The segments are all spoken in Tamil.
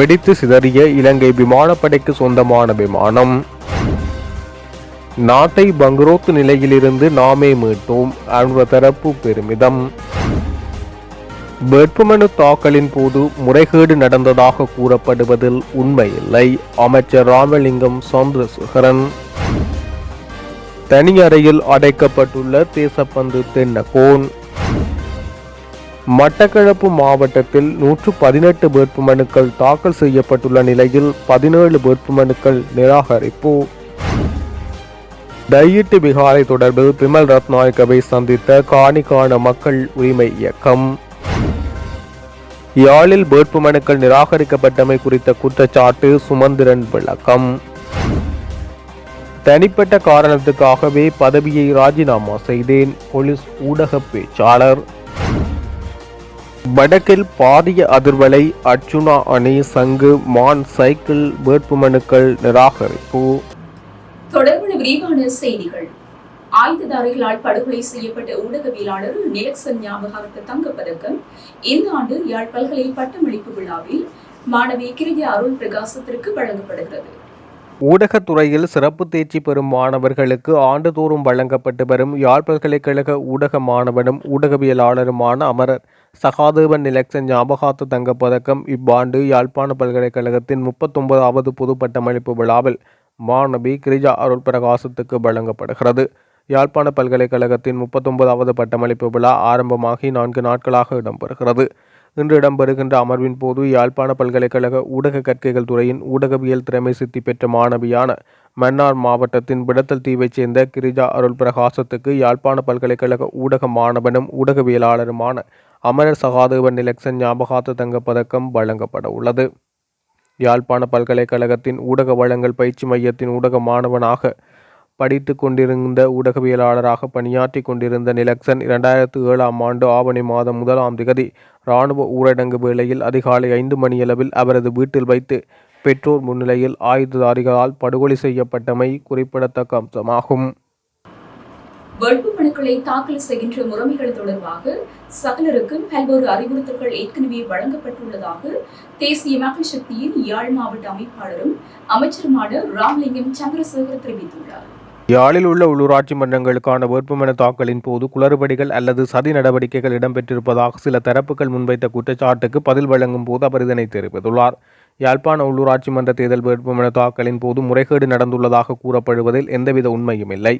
வெடித்து சிதறிய இலங்கை விமானப்படைக்கு சொந்தமான விமானம். நாட்டை பங்குரோத்து நிலையிலிருந்து நாமே மீட்டோம் அனுர தரப்பு பெருமிதம். வேட்புமனு தாக்கலின் போது முறைகேடு நடந்ததாக கூறப்படுவதில் உண்மையில்லை அமைச்சர் ராமலிங்கம் சந்திரசேகரன். தனி அறையில் அடைக்கப்பட்டுள்ள தேசப்பந்து தென்னகோன். மட்டக்களப்பு மாவட்டத்தில் நூற்று பதினெட்டு வேட்புமனுக்கள் தாக்கல் செய்யப்பட்டுள்ள நிலையில் பதினேழு வேட்புமனுக்கள் நிராகரிப்பு. டையிட்டு விகாரை தொடர்பில் பிமல் ரத்நாயக்கவை சந்தித்த காணிக்கான மக்கள் உரிமை இயக்கம். யாழில் வேட்புமனுக்கள் நிராகரிக்கப்பட்டமை குறித்த குற்றச்சாட்டு சுமந்திரன் விளக்கம். தனிப்பட்ட காரணத்துக்காகவே பதவியை ராஜினாமா செய்தேன் போலீஸ் ஊடக பேச்சாளர். வடக்கில் பாரிய அதிர்வலை அர்ச்சுனா அணி சங்கு மான் சைக்கிள் வேட்புமனுக்கள் நிராகரிப்பு. தொடர்பான விரிவான செய்திகள். ஆயுததாரிகளால் படுகொலை செய்யப்பட்ட ஊடகவியலாளர் நிலக்சன் ஞாபகார்த்த தங்கப்பதக்கம். இந்த ஆண்டு யாழ் பல்கலை பட்டமளிப்பு விழாவில் மாணவி கிரிஜா அருள் பிரகாசத்திற்கு வழங்கப்படுகிறது. ஊடகத்துறையில் சிறப்பு தேர்ச்சி பெறும் மாணவர்களுக்கு ஆண்டுதோறும் வழங்கப்பட்டு வரும் யாழ் பல்கலைக்கழக ஊடக மாணவனும் ஊடகவியலாளருமான அமரர் சகாதேவன் நிலக்சன் ஞாபகார்த்த தங்கப் பதக்கம் இவ்வாண்டு யாழ்ப்பாண பல்கலைக்கழகத்தின் முப்பத்தொன்பதாவது பொது பட்டமளிப்பு விழாவில் மாணவி கிரிஜா அருள் பிரகாசத்துக்கு வழங்கப்படுகிறது. யாழ்ப்பாண பல்கலைக்கழகத்தின் முப்பத்தொன்பதாவது பட்டமளிப்பு விழா ஆரம்பமாகி நான்கு நாட்களாக இடம்பெறுகிறது. இன்று இடம்பெறுகின்ற அமர்வின் போது யாழ்ப்பாண பல்கலைக்கழக ஊடக கற்கைகள் துறையின் ஊடகவியல் திறமை சித்தி பெற்ற மாணவியான மன்னார் மாவட்டத்தின் விடத்தல் தீவைச் சேர்ந்த கிரிஜா அருள் பிரகாசத்துக்கு யாழ்ப்பாண பல்கலைக்கழக ஊடக மாணவனும் ஊடகவியலாளருமான அமரர் சகாதேவன் நிலக்சன் ஞாபகார்த்த தங்க பதக்கம் வழங்கப்பட உள்ளது. யாழ்ப்பாண பல்கலைக்கழகத்தின் ஊடக வழங்கல் பயிற்சி மையத்தின் ஊடக மாணவனாக படித்து கொண்டிருந்த ஊடகவியலாளராக பணியாற்றி கொண்டிருந்த நிலக்சன் இரண்டாயிரத்து ஏழாம் ஆண்டு ஆவணி மாதம் முதலாம் திகதி இராணுவ ஊரடங்கு வேளையில் அதிகாலை ஐந்து மணியளவில் அவரது வீட்டில் வைத்து பெற்றோர் முன்னிலையில் ஆயுததாரிகளால் படுகொலை செய்யப்பட்டமை குறிப்பிடத்தக்க அம்சமாகும். வேட்பு மனுக்களை தாக்கல் செய்கின்ற முறைமைகள் தொடர்பாக சகலருக்கும் பல்வேறு அறிவுறுத்தல்கள் ஏற்கனவே வழங்கப்பட்டுள்ளதாக தேசிய மக்கள் சக்தியின் யாழ் மாவட்ட அமைப்பாளரும் அமைச்சருமான ராம்லிங்கம் சந்திரசேகர் தெரிவித்துள்ளார். யாழில் உள்ள உள்ளூராட்சி மன்றங்களுக்கான வேட்புமனு தாக்கலின் போது குளறுபடிகள் அல்லது சதி நடவடிக்கைகள் இடம்பெற்றிருப்பதாக சில தரப்புகள் முன்வைத்த குற்றச்சாட்டுக்கு பதில் வழங்கும் போது அவர் இதனை தெரிவித்துள்ளார். யாழ்ப்பாண உள்ளூராட்சி மன்ற தேர்தல் வேட்புமனு தாக்கலின் போது முறைகேடு நடந்துள்ளதாக கூறப்படுவதில் எந்தவித உண்மையும் இல்லை.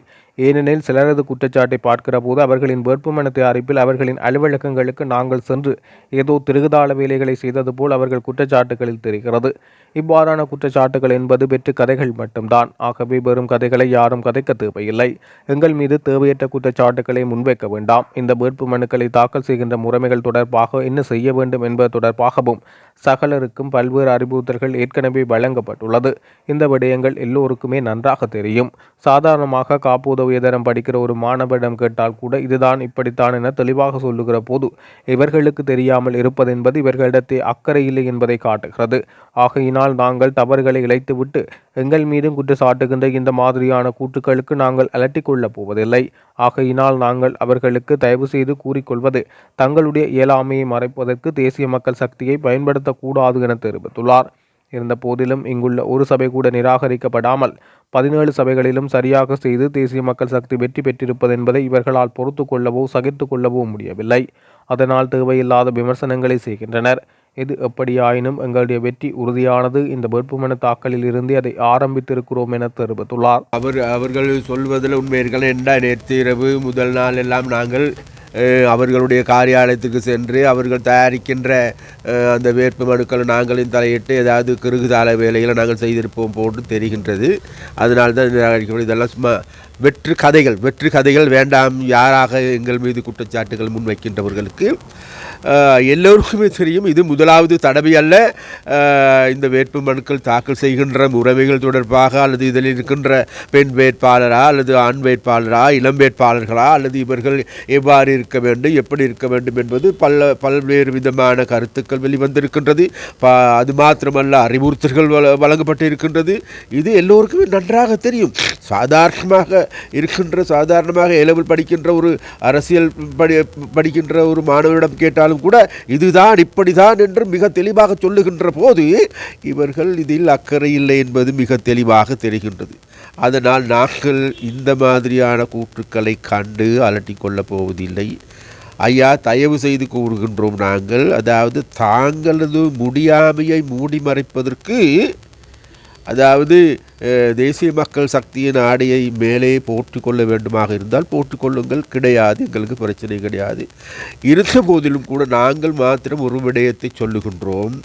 ஏனெனில் சிலரது குற்றச்சாட்டை பார்க்கிற போது அவர்களின் வேட்புமனு தயாரிப்பில் அவர்களின் அலுவலகங்களுக்கு நாங்கள் சென்று ஏதோ திருகுதாள வேலைகளை செய்தது போல் அவர்கள் குற்றச்சாட்டுகளில் தெரிகிறது. இவ்வாறான குற்றச்சாட்டுகள் என்பது வெற்று கதைகள் மட்டும்தான். ஆகவே வெறும் கதைகளை யாரும் கதைக்க தேவையில்லை. எங்கள் மீது தேவையற்ற குற்றச்சாட்டுகளை முன்வைக்க வேண்டாம். இந்த வேட்பு மனுக்களை தாக்கல் செய்கின்ற முறைமைகள் தொடர்பாக என்ன செய்ய வேண்டும் என்பது தொடர்பாகவும் சகலருக்கும் பல்வேறு அறிவுறுத்தல்கள் ஏற்கனவே வழங்கப்பட்டுள்ளது. இந்த விடயங்கள் எல்லோருக்குமே நன்றாக தெரியும். சாதாரணமாக உயர்தரம் படிக்கிற ஒரு மாணவரிடம் கேட்டால் கூட இதுதான் இப்படித்தான் என தெளிவாக சொல்லுகிற போது இவர்களுக்கு தெரியாமல் இருப்பதென்பது இவர்களிடத்தே அக்கறை இல்லை என்பதை காட்டுகிறது. ஆகையினால் நாங்கள் தவறுகளை இழைத்துவிட்டு எங்கள் மீதும் குற்றச்சாட்டுகின்ற இந்த மாதிரியான கூற்றுக்களுக்கு நாங்கள் அலட்டிக்கொள்ளப் போவதில்லை. ஆகையினால் நாங்கள் அவர்களுக்கு தயவு செய்து கூறிக்கொள்வது தங்களுடைய இயலாமையை மறைப்பதற்கு தேசிய மக்கள் சக்தியை பயன்படுத்தக்கூடாது என தெரிவித்துள்ளார். இருந்த போதிலும் இங்குள்ள ஒரு சபை கூட நிராகரிக்கப்படாமல் பதினேழு சபைகளிலும் சரியாக செய்து தேசிய மக்கள் சக்தி வெற்றி பெற்றிருப்பது என்பதை இவர்களால் பொறுத்து கொள்ளவோ சகித்து கொள்ளவோ முடியவில்லை. அதனால் தேவையில்லாத விமர்சனங்களை செய்கின்றனர். எது எப்படியாயினும் எங்களுடைய வெற்றி உறுதியானது. இந்த வேட்புமனு தாக்கலில் இருந்து அதை ஆரம்பித்திருக்கிறோம் என தெரிவித்துள்ளார். அவர் அவர்கள் சொல்வதில் உண்மைகள் என்ன நேற்று இரவு முதல் நாள் எல்லாம் நாங்கள் அவர்களுடைய காரியாலயத்துக்கு சென்று அவர்கள் தயாரிக்கின்ற அந்த வேட்பு மனுக்களை நாங்களும் தலையிட்டு ஏதாவது கிருகுதால வேலைகளை நாங்கள் செய்திருப்போம் போன்று தெரிகின்றது. அதனால்தான் இதெல்லாம் சும்மா வெற்று கதைகள் வெற்று கதைகள் வேண்டாம் யாராக எங்கள் மீது குற்றச்சாட்டுகள் முன்வைக்கின்றவர்களுக்கு எல்லோருக்குமே தெரியும் இது முதலாவது தடவை அல்ல. இந்த வேட்பு மனுக்கள் தாக்கல் செய்கின்ற உறவைகள் தொடர்பாக அல்லது இதில் இருக்கின்ற பெண் வேட்பாளரா அல்லது ஆண் வேட்பாளரா இளம் வேட்பாளர்களா அல்லது இவர்கள் எவ்வாறு இருக்க வேண்டும் எப்படி இருக்க வேண்டும் என்பது பல பல்வேறு விதமான கருத்துக்கள் வெளிவந்திருக்கின்றது. அது மாத்திரமல்ல அறிவுறுத்தல்கள் வழ வழங்கப்பட்டு இருக்கின்றது இது எல்லோருக்குமே நன்றாக தெரியும். சாதாரணமாக இருக்கின்ற சாதாரணமாக ஏலவில் படிக்கின்ற ஒரு அரசியல் படி படிக்கின்ற ஒரு மாணவரிடம் கேட்டாலும் கூட இதுதான் இப்படிதான் என்று மிக தெளிவாக சொல்லுகின்ற போது இவர்கள் இதில் அக்கறை இல்லை என்பது மிக தெளிவாக தெரிகின்றது. அதனால் நாங்கள் இந்த மாதிரியான கூற்றுக்களை கண்டு அலட்டிக் கொள்ளப் போவதில்லை. ஐயா தயவு செய்து கூறுகின்றோம் நாங்கள். அதாவது தாங்களது முடியாமையை மூடி மறைப்பதற்கு அதாவது தேசிய மக்கள் சக்தியின் ஆடையை மேலே போட்டுக்கொள்ள வேண்டுமாக இருந்தால் போட்டுக்கொள்ளுங்கள் கிடையாது எங்களுக்கு பிரச்சனை கிடையாது. இருந்த போதிலும் கூட நாங்கள் மாத்திரம் ஒரு விடயத்தை சொல்லுகின்றோம்.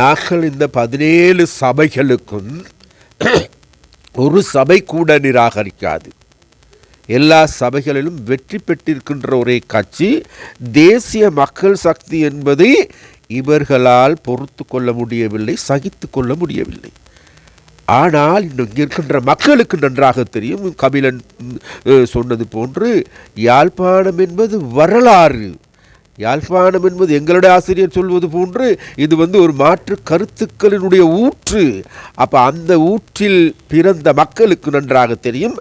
நாங்கள் இந்த பதினேழு சபைகளுக்கும் ஒரு சபை கூட நிராகரிக்காது. எல்லா சபைகளிலும் வெற்றி பெற்றிருக்கின்ற ஒரே கட்சி தேசிய மக்கள் சக்தி என்பதை இவர்களால் பொறுத்து கொள்ள முடியவில்லை சகித்து கொள்ள முடியவில்லை. ஆனால் இன்னும் இங்கே இருக்கின்ற மக்களுக்கு நன்றாக தெரியும். கபிலன் சொன்னது போன்று யாழ்ப்பாணம் என்பது வரலாறு. யாழ்ப்பாணம் என்பது எங்களுடைய ஆசிரியர் சொல்வது போன்று இது வந்து ஒரு மாற்று கருத்துக்களினுடைய ஊற்று. அப்போ அந்த ஊற்றில் பிறந்த மக்களுக்கு நன்றாக தெரியும்.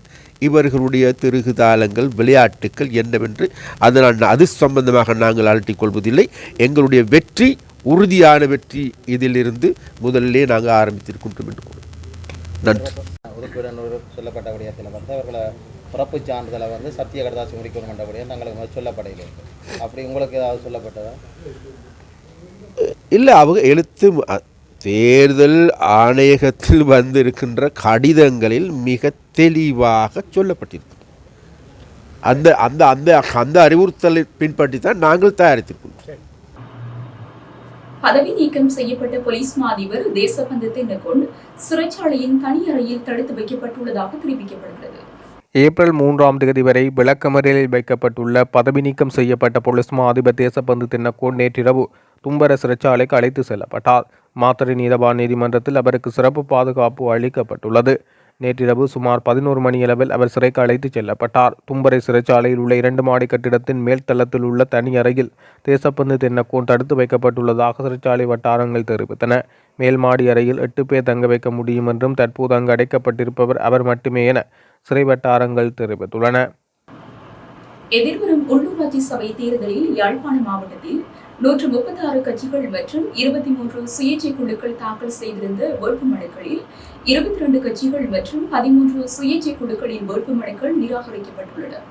இவர்களுடைய திருகுதாளங்கள் விளையாட்டுக்கள் என்னவென்று. அதனால் அது சம்பந்தமாக நாங்கள் அலட்டிக் கொள்வதில்லை. எங்களுடைய வெற்றி உறுதியான வெற்றி இதிலிருந்து முதலிலே நாங்கள் ஆரம்பித்திருக்கின்றோம் என்று நன்றி உறுப்பினர் ஒரு சொல்லப்பட்ட விடயத்தில் வந்து அவர்களை பிறப்புச் சான்றிதழை வந்து சத்திய கடதாசி முடிக்கணும் என்ற விடயம் தங்களுக்கு முதல் சொல்லப்படையில் அப்படி உங்களுக்கு ஏதாவது சொல்லப்பட்டதா? இல்லை அவங்க எழுத்து தேர்தல் ஆணையகத்தில் வந்திருக்கின்ற கடிதங்களில் மிக தெளிவாக சொல்லப்பட்டிருக்கு. அந்த அந்த அந்த அந்த அறிவுறுத்தலை பின்பற்றி தான் நாங்கள் தயாரித்திருக்கிறோம். பதவி நீக்கம் செய்யப்பட்ட போலீஸ் மா அதிபர் தேசபந்து தென்னகொன் சிறைச்சாலையின் தனி அறையில் தடுத்து வைக்கப்பட்டுள்ளதாக தெரிவிக்கப்படுகிறது. ஏப்ரல் மூன்றாம் தேதி வரை விளக்கமறியலில் வைக்கப்பட்டுள்ள பதவி நீக்கம் செய்யப்பட்ட போலீஸ் மா அதிபர் தேசபந்து தென்னக்கோன் நேற்றிரவு தும்பர சிறைச்சாலைக்கு அழைத்து செல்லப்பட்டார். மாத்தறை நீதவான் நீதிமன்றத்தில் அவருக்கு சிறப்பு பாதுகாப்பு அளிக்கப்பட்டுள்ளது. நேற்றிரவு சுமார் பதினோரு மணியளவில் அவர் சிறைக்கு அழைத்துச் செல்லப்பட்டார். தும்பரை சிறைச்சாலையில் உள்ள இரண்டு மாடி கட்டிடத்தின் மேல் தளத்தில் உள்ள தனி அறையில் தேசப்பந்து தென்னக்கோன் தடுத்து வைக்கப்பட்டுள்ளதாக சிறைச்சாலை வட்டாரங்கள் தெரிவித்தன. மேல் மாடி அறையில் எட்டு பேர் தங்க வைக்க முடியும் என்றும் தற்போது அங்கு அடைக்கப்பட்டிருப்பவர் அவர் மட்டுமே என சிறை வட்டாரங்கள் தெரிவித்துள்ளன. எதிர்வரும் உள்ளூராட்சி சபை தேர்தலில் யாழ்ப்பாண மாவட்டத்தில் நூற்று முப்பத்தி ஆறு கட்சிகள் மற்றும் இருபத்தி மூன்று சுயேட்சை குழுக்கள் தாக்கல் செய்திருந்த வேட்புமனுக்களில் இருபத்தி ரெண்டு கட்சிகள் மற்றும் பதிமூன்று சுயேட்சை குழுக்களின் வேட்புமனுக்கள் நிராகரிக்கப்பட்டுள்ளன.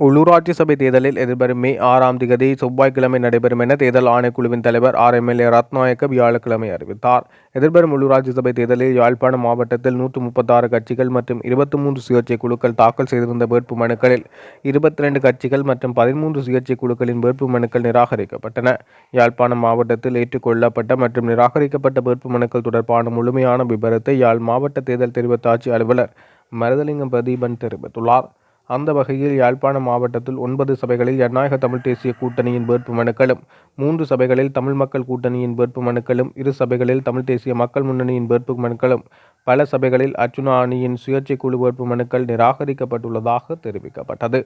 உள்ளூராட்சி சபை தேர்தலில் எதிர்வரும் மே ஆறாம் திகதி செவ்வாய்க்கிழமை நடைபெறும் என தேர்தல் ஆணைக்குழுவின் தலைவர் ஆர் எம்எல்ஏ ரத்நாயக்க வியாழக்கிழமை அறிவித்தார். எதிர்வரும் உள்ளூராட்சி சபை தேர்தலில் யாழ்ப்பாணம் மாவட்டத்தில் நூற்று முப்பத்தாறு கட்சிகள் மற்றும் இருபத்தி மூன்று சுயேட்சை குழுக்கள் தாக்கல் செய்திருந்த வேட்பு மனுக்களில் இருபத்தி ரெண்டு கட்சிகள் மற்றும் பதிமூன்று சுயேட்சை குழுக்களின் வேட்பு மனுக்கள் நிராகரிக்கப்பட்டன. யாழ்ப்பாணம் மாவட்டத்தில் ஏற்றுக்கொள்ளப்பட்ட மற்றும் நிராகரிக்கப்பட்ட வேட்பு மனுக்கள் தொடர்பான முழுமையான விபரத்தை யாழ் மாவட்ட தேர்தல் தெரிவித்தாட்சி அலுவலர் மருதலிங்கம் பிரதீபன் தெரிவித்துள்ளார். அந்த வகையில் யாழ்ப்பாணம் மாவட்டத்தில் ஒன்பது சபைகளில் ஜனநாயக தமிழ் தேசிய கூட்டணியின் வேட்பு மனுக்களும் மூன்று சபைகளில் தமிழ் மக்கள் கூட்டணியின் வேட்பு மனுக்களும் இரு சபைகளில் தமிழ் தேசிய மக்கள் முன்னணியின் வேட்பு மனுக்களும் பல சபைகளில் அர்ச்சுனா அணியின் சுயேட்சை குழு வேட்பு மனுக்கள் நிராகரிக்கப்பட்டுள்ளதாக தெரிவிக்கப்பட்டது.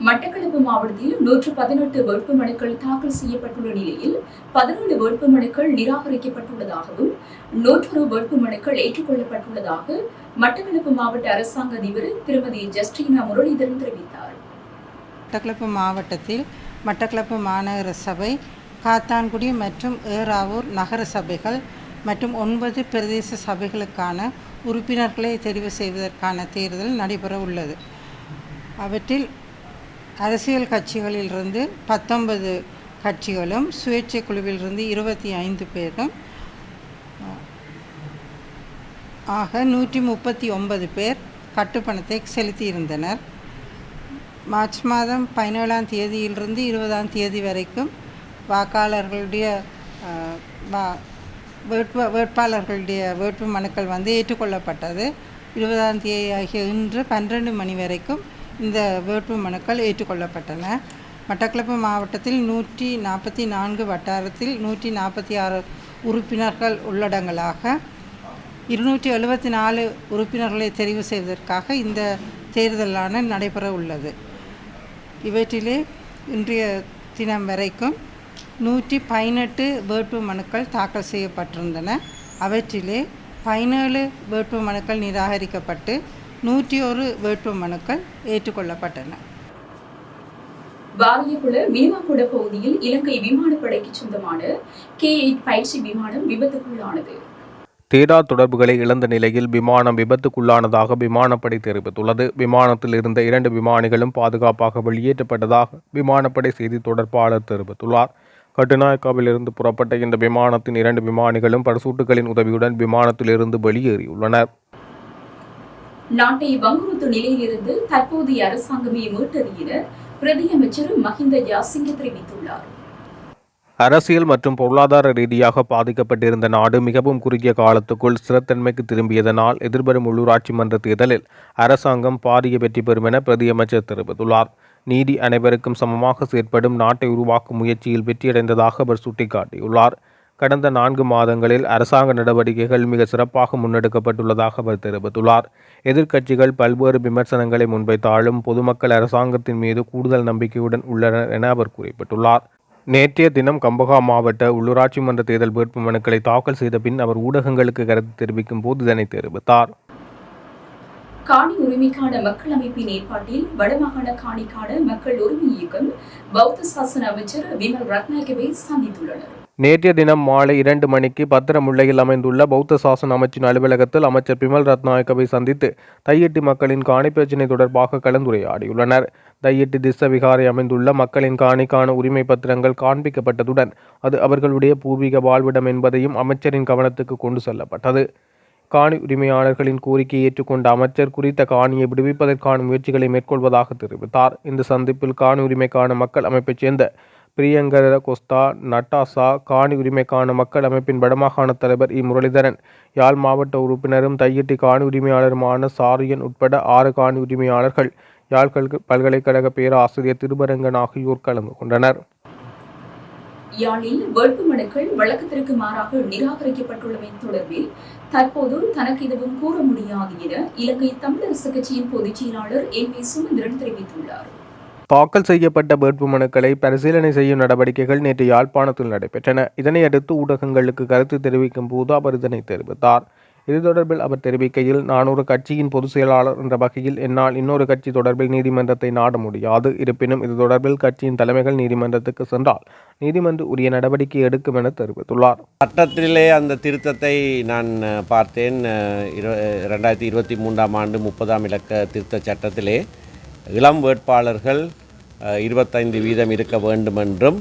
மட்டக்களப்பு மாவட்டத்தில் நூற்று பதினெட்டு வேட்புமனுக்கள் தாக்கல் செய்யப்பட்டுள்ள நிலையில் பதினேழு வேட்புமனுக்கள் நிராகரிக்கப்பட்டுள்ளதாகவும் நூற்றொரு வேட்புமனுக்கள் ஏற்றுக்கொள்ளப்பட்டுள்ளதாக மட்டக்களப்பு மாவட்ட அரசாங்க அதிபர் திருமதி ஜஸ்டினா முரளிதரன் தெரிவித்தார். மட்டக்களப்பு மாவட்டத்தில் மட்டக்களப்பு மாநகர சபை காத்தான்குடி மற்றும் ஏறாவூர் நகர சபைகள் மற்றும் ஒன்பது பிரதேச சபைகளுக்கான உறுப்பினர்களை தெரிவு செய்வதற்கான தேர்தல் நடைபெற உள்ளது அவற்றில் அரசியல் கட்சிகளிலிருந்து பத்தொன்பது கட்சிகளும் சுயேட்சை குழுவிலிருந்து இருபத்தி ஐந்து பேரும் ஆக நூற்றி முப்பத்தி ஒன்பது பேர் கட்டுப்பணத்தை செலுத்தியிருந்தனர். மார்ச் மாதம் பதினேழாம் தேதியிலிருந்து இருபதாம் தேதி வரைக்கும் வாக்காளர்களுடைய வேட்பு வேட்பாளர்களுடைய வேட்பு மனுக்கள் வந்து ஏற்றுக்கொள்ளப்பட்டது. இருபதாம் தேதி ஆகிய இன்று பன்னிரெண்டு மணி வரைக்கும் இந்த வேட்பு மனுக்கள் ஏற்றுக்கொள்ளப்பட்டன. மட்டக்களப்பு மாவட்டத்தில் நூற்றி நாற்பத்தி நான்கு வட்டாரத்தில் நூற்றி நாற்பத்தி ஆறு உறுப்பினர்கள் உள்ளடங்களாக இருநூற்றி எழுபத்தி நாலு உறுப்பினர்களை தெரிவு செய்வதற்காக இந்த தேர்தலான நடைபெற உள்ளது. இவற்றிலே இன்றைய தினம் வரைக்கும் நூற்றி பதினெட்டு வேட்பு மனுக்கள் தாக்கல் செய்யப்பட்டிருந்தன. அவற்றிலே பதினேழு வேட்பு மனுக்கள் நிராகரிக்கப்பட்டு நூற்றி ஒரு வேட்பு மனுக்கள் ஏற்றுக்கொள்ளப்பட்டன. வாரியகுள மினிமாகுட பகுதியில் இலங்கை விமானப்படைக்கு சொந்தமான கே எயிட் பயிற்சி விமானம் விபத்துக்குள்ளானது. தேரா தொடர்புகளை இழந்த நிலையில் விமானம் விபத்துக்குள்ளானதாக விமானப்படை தெரிவித்துள்ளது. விமானத்தில் இருந்த இரண்டு விமானிகளும் பாதுகாப்பாக வெளியேற்றப்பட்டதாக விமானப்படை செய்தி தொடர்பாளர் தெரிவித்துள்ளார். கட்டுநாயக்காவிலிருந்து புறப்பட்ட இந்த விமானத்தின் இரண்டு விமானிகளும் பரிசூட்டுகளின் உதவியுடன் விமானத்திலிருந்து வெளியேறியுள்ளனர். நாட்டை வங்குறுத்து நிலையிலிருந்து தற்போதைய அரசாங்கமே மீட்டது என பிரதியமைச்சர் மஹிந்த யாசிங்க தெரிவித்துள்ளார். அரசியல் மற்றும் பொருளாதார ரீதியாக பாதிக்கப்பட்டிருந்த நாடு மிகவும் குறுகிய காலத்துக்குள் ஸ்திரத்தன்மைக்கு திரும்பியதனால் எதிர்வரும் உள்ளூராட்சி மன்ற தேர்தலில் அரசாங்கம் பாரிய வெற்றி பெறும் என பிரதியமைச்சர் தெரிவித்துள்ளார். நீதி அனைவருக்கும் சமமாக செயற்படும் நாட்டை உருவாக்கும் முயற்சியில் வெற்றியடைந்ததாக அவர் சுட்டிக்காட்டியுள்ளார். கடந்த நான்கு மாதங்களில் அரசாங்க நடவடிக்கைகள் மிக சிறப்பாக முன்னெடுக்கப்பட்டுள்ளதாக அவர் தெரிவித்துள்ளார். எதிர்க்கட்சிகள் பல்வேறு விமர்சனங்களை முன்வைத்தாலும் பொதுமக்கள் அரசாங்கத்தின் மீது கூடுதல் நம்பிக்கையுடன் உள்ளனர் என அவர் குறிப்பிட்டுள்ளார். நேற்றைய தினம் கம்பகா மாவட்ட உள்ளூராட்சி மன்ற தேர்தல் வேட்புமனுக்களை தாக்கல் செய்த பின் அவர் ஊடகங்களுக்கு கருத்து தெரிவிக்கும் போது இதனை தெரிவித்தார். காணி உரிமைக்கான மக்கள் அமைப்பின் ஏற்பாட்டில் வடமாகாண காணிக்கான மக்கள் உரிமை இயக்கம் பௌத்த சாசன அமைச்சர் விமல் ரத்நாயகவை சந்தித்துள்ளனர். நேற்றைய தினம் மாலை இரண்டு மணிக்கு பத்திரமுல்லையில் அமைந்துள்ள பௌத்த சாசன அமைச்சின் அலுவலகத்தில் அமைச்சர் பிமல் ரத்நாயக்கவை சந்தித்து தையெட்டி மக்களின் காணி பிரச்சினை தொடர்பாக கலந்துரையாடியுள்ளனர். தையெட்டி திச விகாரை அமைந்துள்ள மக்களின் காணிக்கான உரிமை பத்திரங்கள் காண்பிக்கப்பட்டதுடன் அது அவர்களுடைய பூர்வீக வாழ்விடம் என்பதையும் அமைச்சரின் கவனத்துக்கு கொண்டு செல்லப்பட்டது. காணி உரிமையாளர்களின் கோரிக்கையை ஏற்றுக்கொண்ட அமைச்சர் குறித்த காணியை விடுவிப்பதற்கான முயற்சிகளை மேற்கொள்வதாக தெரிவித்தார். இந்த சந்திப்பில் காணி உரிமைக்கான மக்கள் அமைப்பைச் சேர்ந்த பிரியங்கர கொஸ்தா நட்டாசா காணி உரிமைக்கான மக்கள் அமைப்பின் வடமாகாண தலைவர் இ. முரளிதரன் யாழ் மாவட்ட உறுப்பினரும் தையிட்டி காணி உரிமையாளருமான சாரியன் உட்பட ஆறு காணி உரிமையாளர்கள் யாழ் பல்கலைக்கழக பேராசிரியர் திருபரங்கன் ஆகியோர் கலந்து கொண்டனர். யாழில் வேட்புமனுக்கள் வழக்கத்திற்கு மாறாக நிராகரிக்கப்பட்டுள்ளமை தொடர்பில் தற்போது தனக்கு எதுவும் கூற முடியாது என இலங்கை தமிழரசு கட்சியின் பொதுச் செயலாளர் எம். ஏ. சுமந்திரன் தெரிவித்துள்ளார். தாக்கல் செய்யப்பட்ட வேட்பு மனுக்களை பரிசீலனை செய்யும் நடவடிக்கைகள் நேற்று யாழ்ப்பாணத்தில் நடைபெற்றன. இதனையடுத்து ஊடகங்களுக்கு கருத்து தெரிவிக்கும் போது அவர் இதனை தெரிவித்தார். இது தொடர்பில் அவர் தெரிவிக்கையில் நான் ஒரு கட்சியின் பொதுச் செயலாளர் என்ற வகையில் என்னால் இன்னொரு கட்சி தொடர்பில் நீதிமன்றத்தை நாட முடியாது. இருப்பினும் இது தொடர்பில் கட்சியின் தலைமைகள் நீதிமன்றத்துக்கு சென்றால் நீதிமன்றம் உரிய நடவடிக்கை எடுக்கும் என தெரிவித்துள்ளார். சட்டத்திலே அந்த திருத்தத்தை நான் பார்த்தேன். அஹ், ரெண்டாயிரத்தி இருபத்தி மூன்றாம் ஆண்டு முப்பதாம் இலக்க திருத்த சட்டத்திலே இளம் வேட்பாளர்கள் இருபத்தைந்து வீதம் இருக்க வேண்டும் என்றும்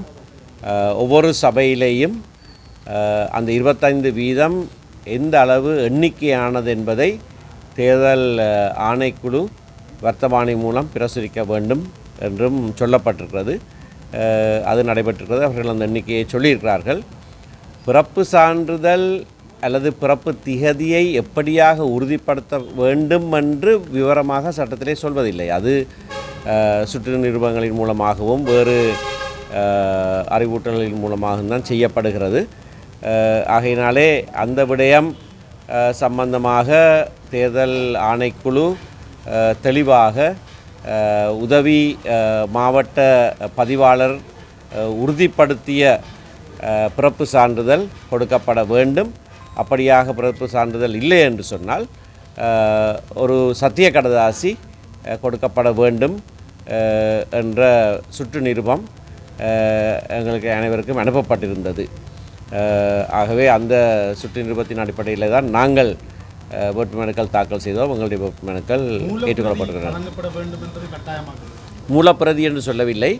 ஒவ்வொரு சபையிலேயும் அந்த இருபத்தைந்து வீதம் எந்த அளவு எண்ணிக்கையானது என்பதை தேர்தல் ஆணைக்குழு வர்த்தமானி மூலம் பிரசுரிக்க வேண்டும் என்றும் சொல்லப்பட்டிருக்கிறது. அது நடைபெற்றிருக்கிறது. அவர்கள் அந்த எண்ணிக்கையை சொல்லியிருக்கிறார்கள். பிறப்பு சான்றிதழ் அல்லது பிறப்பு திகதியை எப்படியாக உறுதிப்படுத்த வேண்டும் என்று விவரமாக சட்டத்திலே சொல்வதில்லை. அது சுற்று நிறுவனங்களின் மூலமாகவும் வேறு அறிவூட்டல்களின் மூலமாகவும் தான் செய்யப்படுகிறது. ஆகையினாலே அந்த விடயம் சம்பந்தமாக தேர்தல் ஆணைக்குழு தெளிவாக உதவி மாவட்ட பதிவாளர் உறுதிப்படுத்திய பிறப்பு சான்றிதழ் கொடுக்கப்பட வேண்டும். அப்படியாக பிறப்பு சான்றிதழ் இல்லை என்று சொன்னால் ஒரு சத்திய கடதாசி கொடுக்கப்பட வேண்டும் என்ற சுற்று நிருபம் எங்களுக்கு அனைவருக்கும் அனுப்பப்பட்டிருந்தது. ஆகவே அந்த சுற்று நிருபத்தின் அடிப்படையில் தான் நாங்கள் வேட்புமனுக்கள் தாக்கல் செய்தோம். எங்களுடைய வேட்புமனுக்கள் ஏற்றுக்கொள்ளப்பட்டிருக்கிறது மூலப்பிரதி என்று சொல்லவில்லை.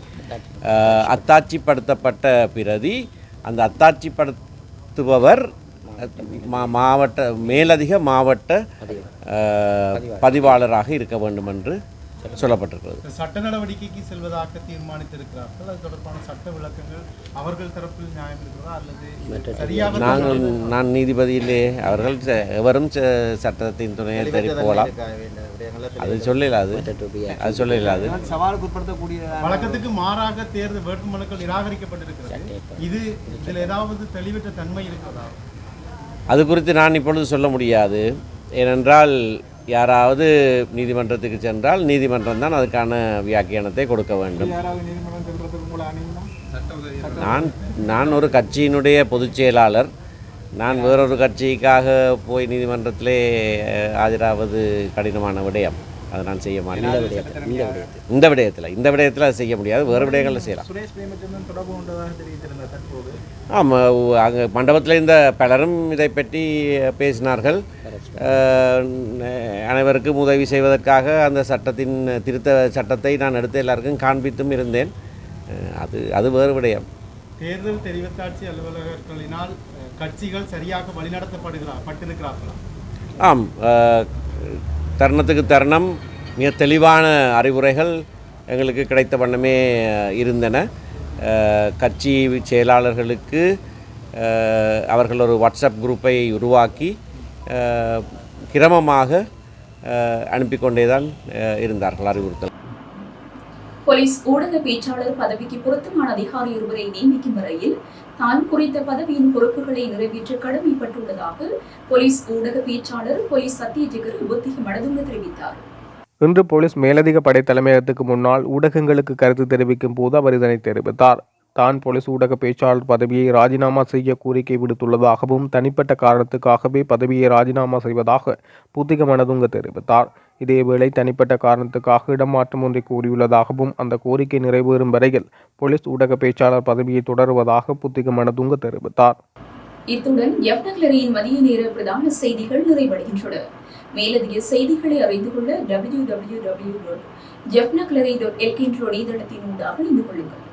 அத்தாட்சிப்படுத்தப்பட்ட பிரதி அந்த அத்தாட்சிப்படுத்துபவர் மா- மாவட்ட மேலதிக மாவட்ட பதிவாளராக இருக்க வேண்டும் என்று சொல்லப்பட்டிருக்கிறது சட்ட நடவடிக்கைக்கு செல்வதாக தீர்மானித்திருக்கிறார்கள். அது தொடர்பான சட்ட விளக்கங்கள் அவர்கள் தரப்பில் நியாயம் இருக்கிறதா அல்லது சரியாக நாங்கள் நான் நீதிபதியிலே அவர்கள் எவரும் சட்டத்தின் துணையை தேடி போகலாம். அது சொல்லல அது. அது சொல்லல அது. வழக்கத்துக்கு மாறாக தேர்தல் வேட்புமனுக்கள் நிராகரிக்கப்பட்டிருக்கிறது. இது இதில் ஏதாவது தெளிவற்ற தன்மை இருக்கிறதா? அது குறித்து நான் இப்பொழுது சொல்ல முடியாது. ஏனென்றால் யாராவது நீதிமன்றத்துக்கு சென்றால் நீதிமன்றம் தான் அதுக்கான வியாக்கியானத்தை கொடுக்க வேண்டும். நான் நான் ஒரு கட்சியினுடைய பொதுச் செயலாளர். நான் வேறொரு கட்சிக்காக போய் நீதிமன்றத்திலே ஆஜராவது கடினமான விடயம். அதை நான் செய்ய மாட்டேன். இந்த விடயத்தில் இந்த விடயத்தில் அதை செய்ய முடியாது. வேறு விடயங்களில் செய்யலாம். ஆமாம் அங்கே மண்டபத்தில் இந்த பலரும் இதை பற்றி பேசினார்கள். அனைவருக்கும் உதவி செய்வதற்காக அந்த சட்டத்தின் திருத்த சட்டத்தை நான் எடுத்து எல்லாருக்கும் காண்பித்தும் இருந்தேன். அது அது வேறு விடயம். தேர்தல் தெரிவத்தாட்சி அலுவலகர்களினால் அஹ், கட்சிகள் சரியாக வழிநடத்தப்படுகிறார் பட்டிருக்கிறார்களா? ஆம் தருணத்துக்கு தருணம் மிக தெளிவான அறிவுரைகள் எங்களுக்கு கிடைத்த வண்ணமே இருந்தன. கட்சி செயலாளர்களுக்கு அவர்கள் ஒரு வாட்ஸ்அப் குரூப்பை உருவாக்கி கிரமமாக அனுப்பிக்கொண்டே கொண்டே தான் இருந்தார்கள் அறிவுறுத்தல். போலீஸ் ஊடக பேச்சாளர் பதவிக்கு பொருத்தமான அதிகாரி ஒருவரை நியமிக்கும் வரையில் தான் குறித்த பதவியின் பொறுப்புகளை நிறைவேற்ற கடமைப்பட்டுள்ளதாக போலீஸ் ஊடக பேச்சாளர் போலீஸ் சத்யஜிகர் புத்திக மடதுங்க தெரிவித்தார். இன்று போலீஸ் மேலதிக படை தலைமையகத்துக்கு முன்னால் ஊடகங்களுக்கு கருத்து தெரிவிக்கும் போது அவர் இதனை தெரிவித்தார். தான் போலீஸ் ஊடக பேச்சாளர் பதவியை ராஜினாமா செய்ய கோரிக்கை விடுத்துள்ளதாகவும் தனிப்பட்ட காரணத்துக்காகவே பதவியை ராஜினாமா செய்வதாக புத்திக மனதுங்க தெரிவித்தார். இதேவேளை தனிப்பட்ட காரணத்துக்காக இடமாற்றம் ஒன்றை கூறியுள்ளதாகவும் அந்த கோரிக்கை நிறைவேறும் வரையில் போலீஸ் ஊடக பேச்சாளர் பதவியை தொடருவதாக புத்திக மனதுங்க தெரிவித்தார். இத்துடன் எஃப்னக்லரியின் மதிய நேர பிரதான செய்திகள் நிறைவடைகின்றன. மேலதிக செய்திகளை அறிந்து கொள்ள டபிள்யூ டபிள்யூ டபிள்யூ டாட் எஃப்னக்லரி டாட் எல்கே இணையதளத்தின் ஊடாக இணைந்து கொள்ளுங்கள்.